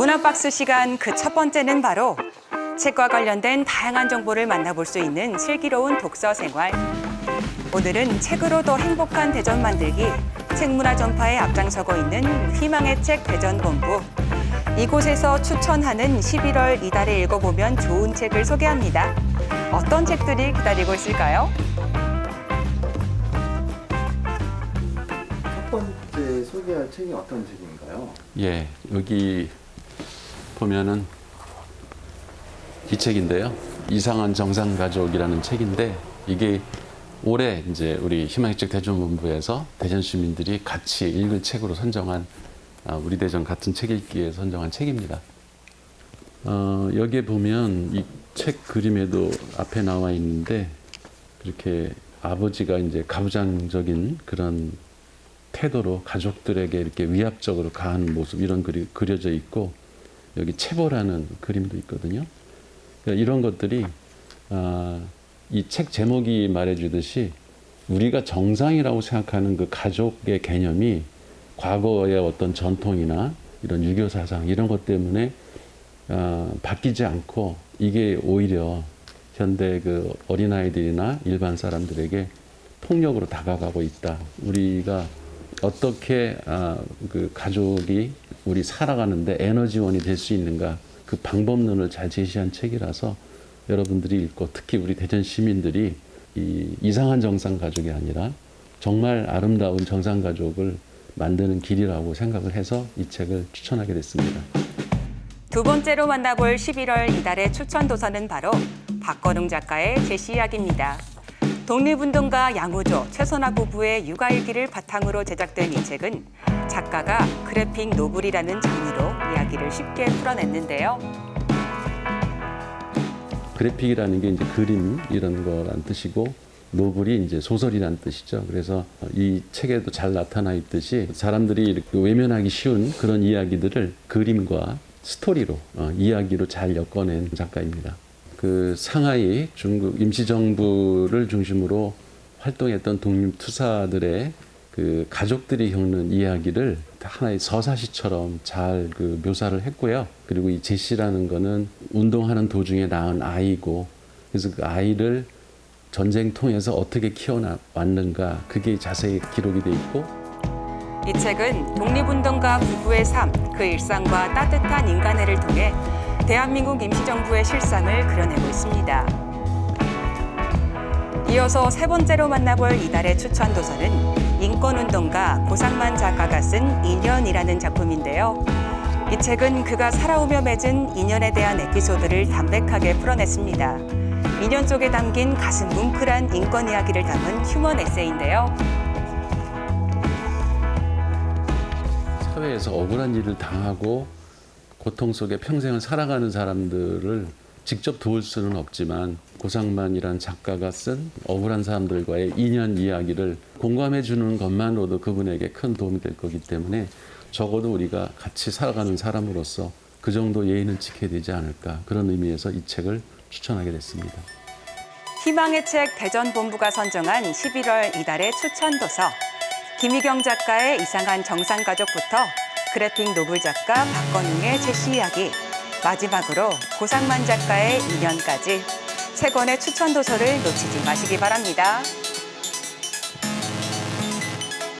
문화박스 시간 그 첫 번째는 바로 책과 관련된 다양한 정보를 만나볼 수 있는 슬기로운 독서 생활. 오늘은 책으로 더 행복한 대전 만들기 책문화 전파에 앞장서고 있는 희망의 책 대전 본부. 이곳에서 추천하는 11월 이달에 읽어보면 좋은 책을 소개합니다. 어떤 책들이 기다리고 있을까요? 첫 번째 소개할 책이 어떤 책인가요? 예, 여기 보면은 이 책인데요. 이상한 정상 가족이라는 책인데 이게 올해 이제 우리 희망의책 대전본부에서 대전 시민들이 같이 읽을 책으로 선정한 아, 우리 대전 같은 책 읽기에 선정한 책입니다. 어, 여기에 보면 이 책 그림에도 앞에 나와 있는데 그렇게 아버지가 이제 가부장적인 그런 태도로 가족들에게 이렇게 위압적으로 가하는 모습 이런 글이 그려져 있고 여기 체보라는 그림도 있거든요. 그러니까 이런 것들이 아, 이 책 제목이 말해주듯이 우리가 정상이라고 생각하는 그 가족의 개념이 과거의 어떤 전통이나 이런 유교 사상 이런 것 때문에 아, 바뀌지 않고 이게 오히려 현대 그 어린아이들이나 일반 사람들에게 폭력으로 다가가고 있다. 우리가 어떻게 아, 그 가족이 우리 살아가는데 에너지원이 될 수 있는가 그 방법론을 잘 제시한 책이라서 여러분들이 읽고 특히 우리 대전 시민들이 이 이상한 정상 가족이 아니라 정말 아름다운 정상 가족을 만드는 길이라고 생각을 해서 이 책을 추천하게 됐습니다. 두 번째로 만나볼 11월 이달의 추천 도서는 바로 박건웅 작가의 제시 이야기입니다. 독립운동가 양우조, 최선화 부부의 육아일기를 바탕으로 제작된 이 책은 작가가 그래픽 노블이라는 장르로 이야기를 쉽게 풀어냈는데요. 그래픽이라는 게 이제 그림 이런 거란 뜻이고 노블이 이제 소설이란 뜻이죠. 그래서 이 책에도 잘 나타나 있듯이 사람들이 외면하기 쉬운 그런 이야기들을 그림과 스토리로 어, 이야기로 잘 엮어낸 작가입니다. 그 상하이 중국 임시정부를 중심으로 활동했던 독립투사들의 그 가족들이 겪는 이야기를 하나의 서사시처럼 잘 그 묘사를 했고요. 그리고 이 제시라는 거는 운동하는 도중에 낳은 아이고 그래서 그 아이를 전쟁통에서 어떻게 키워왔는가 그게 자세히 기록이 돼 있고 이 책은 독립운동가 부부의 삶, 그 일상과 따뜻한 인간애를 통해 대한민국 임시정부의 실상을 그려내고 있습니다. 이어서 세 번째로 만나볼 이달의 추천 도서는 인권운동가 고상만 작가가 쓴 인연이라는 작품인데요. 이 책은 그가 살아오며 맺은 인연에 대한 에피소드를 담백하게 풀어냈습니다. 인연 속에 담긴 가슴 뭉클한 인권 이야기를 담은 휴먼 에세이인데요. 사회에서 억울한 일을 당하고 고통 속에 평생을 살아가는 사람들을 직접 도울 수는 없지만 고상만이란 작가가 쓴 억울한 사람들과의 인연 이야기를 공감해 주는 것만으로도 그분에게 큰 도움이 될 거기 때문에 적어도 우리가 같이 살아가는 사람으로서 그 정도 예의는 지켜야 되지 않을까 그런 의미에서 이 책을 추천하게 됐습니다. 희망의 책 대전본부가 선정한 11월 이달의 추천 도서 김희경 작가의 이상한 정상가족부터 그래픽 노블 작가 박건웅의 제시 이야기 마지막으로 고상만 작가의 인연까지 세 권의 추천 도서를 놓치지 마시기 바랍니다.